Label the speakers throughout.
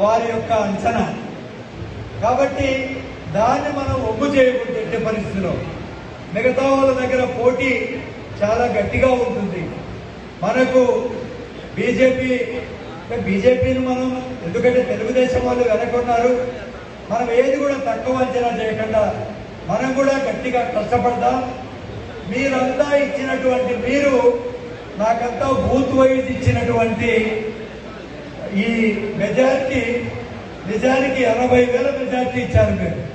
Speaker 1: వారి యొక్క అంచనా. కాబట్టి దాన్ని మనం ఒగ్గు చేయకూడదు ఎట్టి పరిస్థితిలో. మిగతా వాళ్ళ దగ్గర పోటీ చాలా గట్టిగా ఉంటుంది. మనకు బీజేపీ బీజేపీని మనం ఎందుకంటే తెలుగుదేశం వాళ్ళు వెనకున్నారు మనం ఏది కూడా తక్కువ అంచనా చేయకుండా మనం కూడా గట్టిగా కష్టపడదాం. మీరంతా ఇచ్చినటువంటి మీరు నాకంతా బూత్ వైజ్ ఇచ్చినటువంటి ఈ మెజార్టీ నిజానికి ఎనభై వేల మెజార్టీ ఇచ్చారు మీరు.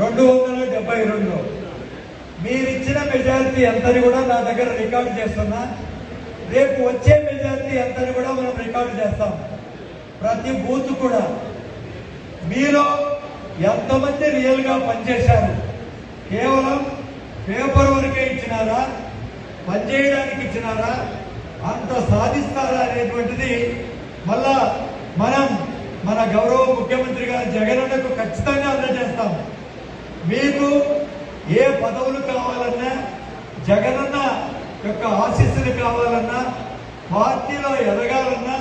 Speaker 1: రెండు వందల డెబ్బై రెండు. మీరిచ్చిన మెజారిటీ ఎంతని కూడా నా దగ్గర రికార్డు చేస్తున్నా. రేపు వచ్చే మెజారిటీ ఎంతని కూడా మనం రికార్డు చేస్తాం. ప్రతి బూత్ కూడా. మీలో ఎంతమంది రియల్గా పనిచేశారు? కేవలం పేపర్ వరకే ఇచ్చినారా? పనిచేయడానికి ఇచ్చినారా? అంత సాధిస్తారా అనేటువంటిది మళ్ళా మనం మన గౌరవ ముఖ్యమంత్రి గారు జగనన్నకు ఖచ్చితంగా అందజేస్తాం. మీకు ఏ పదవులు కావాలన్నా జగనన్న యొక్క ఆశీస్సులు కావాలన్నా పార్టీలో ఎదగాలన్నా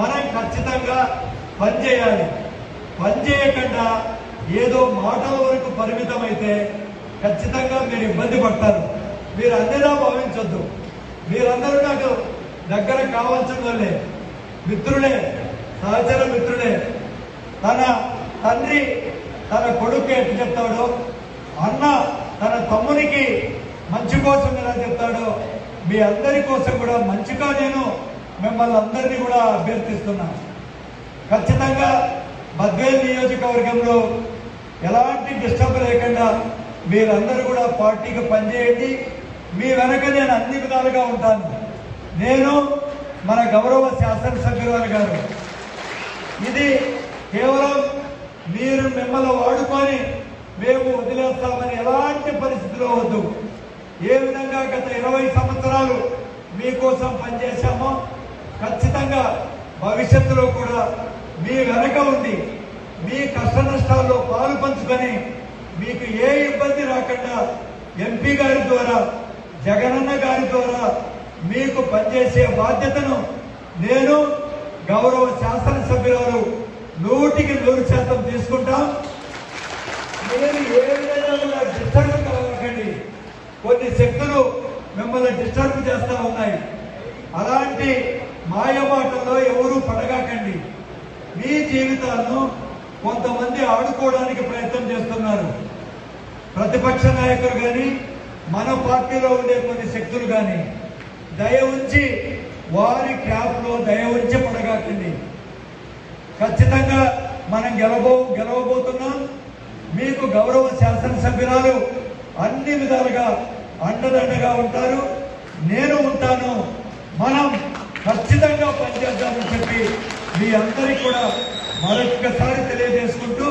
Speaker 1: మనం ఖచ్చితంగా పనిచేయాలి. పనిచేయకుండా ఏదో మాటల వరకు పరిమితమైతే ఖచ్చితంగా మీరు ఇబ్బంది పడతారు. మీరు అందరూ భావించొద్దు. మీరందరూ నాకు దగ్గర కావాల్సిన వాళ్ళే. మిత్రులే సహచర మిత్రులే తన తండ్రి తన కొడుకు ఎట్టు చెప్తాడో? అన్న తన తమ్మునికి మంచి కోసం ఎలా చెప్తాడో? మీ అందరి కోసం కూడా మంచిగా నేను మిమ్మల్ని అందరినీ కూడా అభ్యర్థిస్తున్నా. ఖచ్చితంగా బద్వేల్ నియోజకవర్గంలో ఎలాంటి డిస్టర్బ్ లేకుండా మీరందరూ కూడా పార్టీకి పనిచేయండి. మీ వెనక నేను అన్ని విధాలుగా ఉంటాను. నేను మన గౌరవ శాసనసభ్యురాలు గారు ఇది కేవలం మీరు మిమ్మల్ని వాడుకొని మేము వదిలేస్తామని ఎలాంటి పరిస్థితిలో వద్దు. ఏ విధంగా గత ఇరవై సంవత్సరాలు మీకోసం పనిచేశామో ఖచ్చితంగా భవిష్యత్తులో కూడా మీ వెనక ఉండి మీ కష్ట నష్టాల్లో పాలు పంచుకొని మీకు ఏ ఇబ్బంది రాకుండా ఎంపీ గారి ద్వారా జగనన్న గారి ద్వారా మీకు పనిచేసే బాధ్యతను నేను గౌరవ శాసనసభ్యురాలు నూటికి నూరు శాతం తీసుకుంటాం. నేను ఏ విధంగా డిస్టర్బ్ కావకండి కొన్ని శక్తులు మిమ్మల్ని డిస్టర్బ్ చేస్తా ఉన్నాయి. అలాంటి మాయమాటల్లో ఎవరూ పడగాకండి. మీ జీవితాలను కొంతమంది ఆడుకోవడానికి ప్రయత్నం చేస్తున్నారు. ప్రతిపక్ష నాయకులు కానీ మన పార్టీలో ఉండే కొన్ని శక్తులు కానీ దయ ఉంచి వారి క్యాప్లో దయ ఉంచి పడగాకండి. ఖచ్చితంగా మనం గెలబో గెలవబోతున్నాం మీకు గౌరవ శాసనసభ్యురాలు అన్ని విధాలుగా అండదండగా ఉంటారు. నేను ఉంటాను. మనం ఖచ్చితంగా పనిచేద్దామని చెప్పి మీ అందరికీ కూడా మరొక్కసారి తెలియజేసుకుంటూ